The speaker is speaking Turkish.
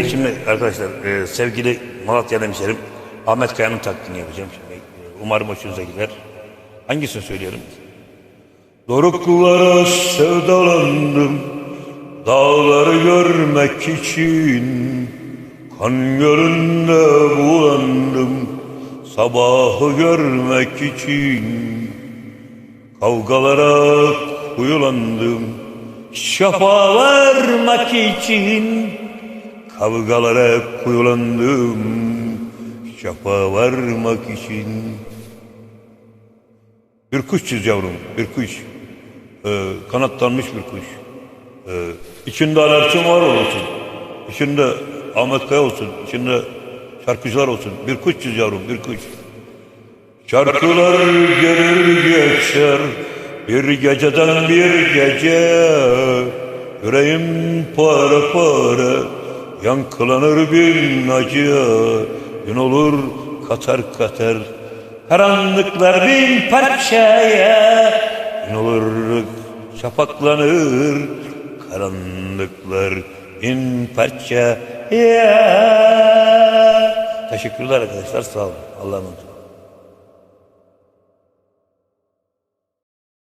Ee, şimdi arkadaşlar e, sevgili Malatya hemşerim Ahmet Kaya'nın taklidini yapacağım şimdi. E, Umarım hoşunuza gider. Hangisini söylüyorum? Doruklara sevdalandım Dağları görmek için Kan gölünde bulandım Sabahı görmek için Kavgalara kuyulandım Şafa varmak için Kavgalara kuyulandım Şafa varmak için. Bir kuş çiz yavrum bir kuş. Ee, Kanatlanmış bir kuş. Ee, İçinde alerjim var olsun. İçinde Ahmet Kaya olsun İçinde şarkıcılar olsun. Bir kuş çiz yavrum bir kuş. Şarkılar gelir geçer bir geceden bir gece. Yüreğim para para yankılanır bin acıya Gün olur katar katar. Karanlıklar bin parçaya Gün olur şafaklanır. Karanlıklar bin parçaya. Teşekkürler arkadaşlar sağ olun. Allah'a emanet.